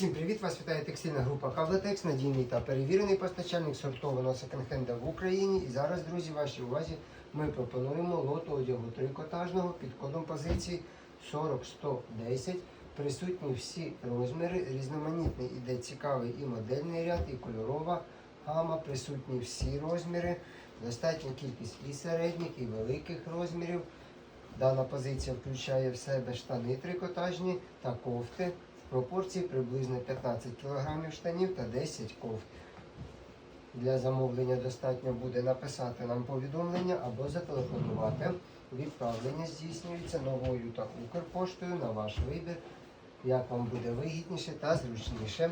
Всім привіт! Вас вітає текстильна група Кавлетекс, надійний та перевірений постачальник сортованого секонд-хенда в Україні. І зараз, друзі, вашій увазі ми пропонуємо лот одягу трикотажного під кодом позиції 40110. Присутні всі розміри, різноманітний іде цікавий і модельний ряд, і кольорова гама. Присутні всі розміри, достатня кількість і середніх, і великих розмірів. Дана позиція включає в себе штани трикотажні та кофти. Пропорції приблизно 15 кг штанів та 10 кофт. Для замовлення достатньо буде написати нам повідомлення або зателефонувати. Відправлення здійснюється новою та Укрпоштою на ваш вибір, як вам буде вигідніше та зручніше.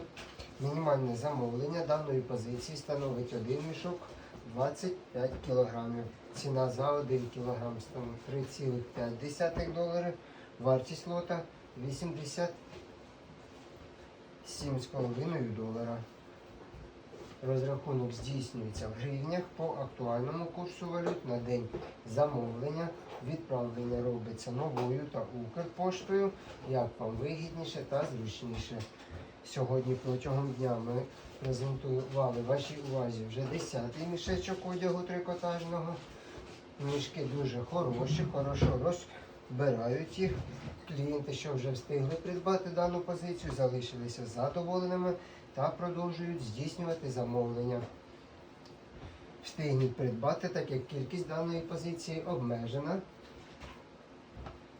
Мінімальне замовлення даної позиції становить один мішок 25 кг. Ціна за 1 кг становить 3,5 долари. Вартість лота 80 7,5 долара. Розрахунок здійснюється в гривнях по актуальному курсу валют на день замовлення. Відправлення робиться новою та Укрпоштою, як вам вигідніше та зручніше. Сьогодні протягом дня ми презентували вашій увазі вже 10-й мішечок одягу трикотажного. Мішки дуже хороші, хорошо розбирають їх. Клієнти, що вже встигли придбати дану позицію, залишилися задоволеними та продовжують здійснювати замовлення. Встигніть придбати, так як кількість даної позиції обмежена.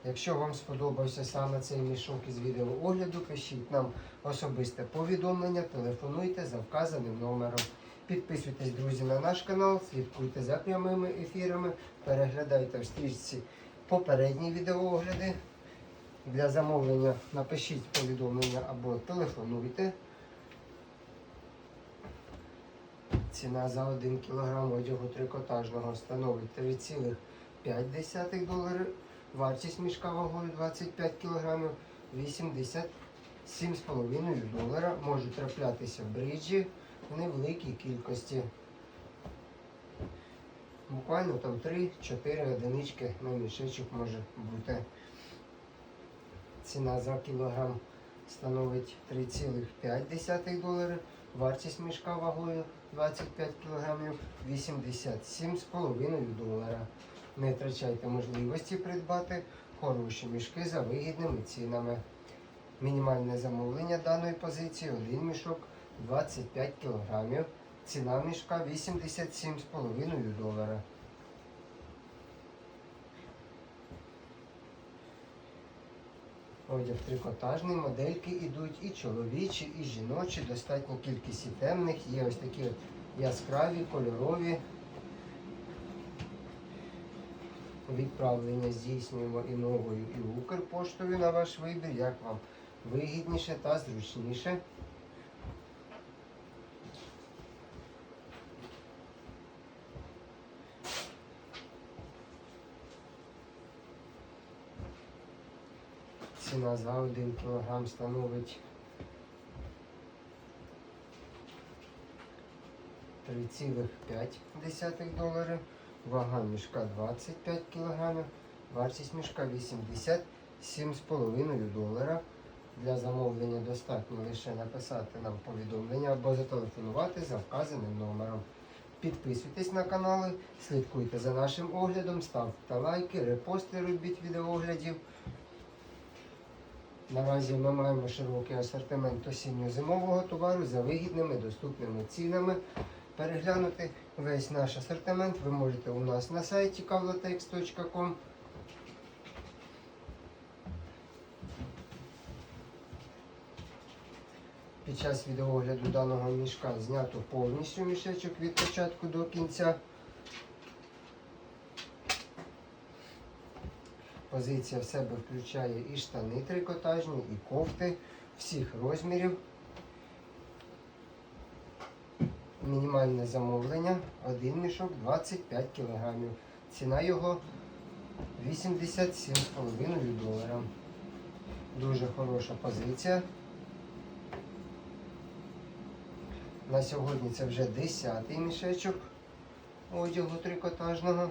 Якщо вам сподобався саме цей мішок із відеоогляду, пишіть нам особисте повідомлення, телефонуйте за вказаним номером. Підписуйтесь, друзі, на наш канал, слідкуйте за прямими ефірами, переглядайте в стрічці попередні відеоогляди. Для замовлення напишіть повідомлення або телефонуйте. Ціна за 1 кг одягу трикотажного становить 3,5 долари. Вартість мішка вагою 25 кг 87,5 долара. Можуть траплятися бриджі в невеликій кількості. Буквально там 3-4 одинички на мішечок може бути. Ціна за кілограм становить 3,5 долари. Вартість мішка вагою 25 кг 87,5 долара. Не втрачайте можливості придбати хороші мішки за вигідними цінами. Мінімальне замовлення даної позиції один мішок 25 кг. Ціна мішка 87,5 долара. Одяг трикотажний, модельки йдуть і чоловічі, і жіночі, достатня кількість і темних. Є ось такі от яскраві, кольорові. Відправлення здійснюємо і новою, і Укрпоштою на ваш вибір, як вам вигідніше та зручніше. Ціна за 1 кг становить 3,5 долари. Вага мішка 25 кг. Вартість мішка 87,5 долара. Для замовлення достатньо лише написати нам повідомлення або зателефонувати за вказаним номером. Підписуйтесь на канали, слідкуйте за нашим оглядом, ставте лайки, репости робіть відеооглядів. Наразі ми маємо широкий асортимент осінньо-зимового товару за вигідними доступними цінами. Переглянути весь наш асортимент ви можете у нас на сайті kavlatex.com. Під час відеогляду даного мішка знято повністю мішечок від початку до кінця. Позиція в себе включає і штани трикотажні, і кофти всіх розмірів. Мінімальне замовлення, один мішок 25 кг. Ціна його 87,5 долара. Дуже хороша позиція. На сьогодні це вже 10-й мішечок одягу трикотажного.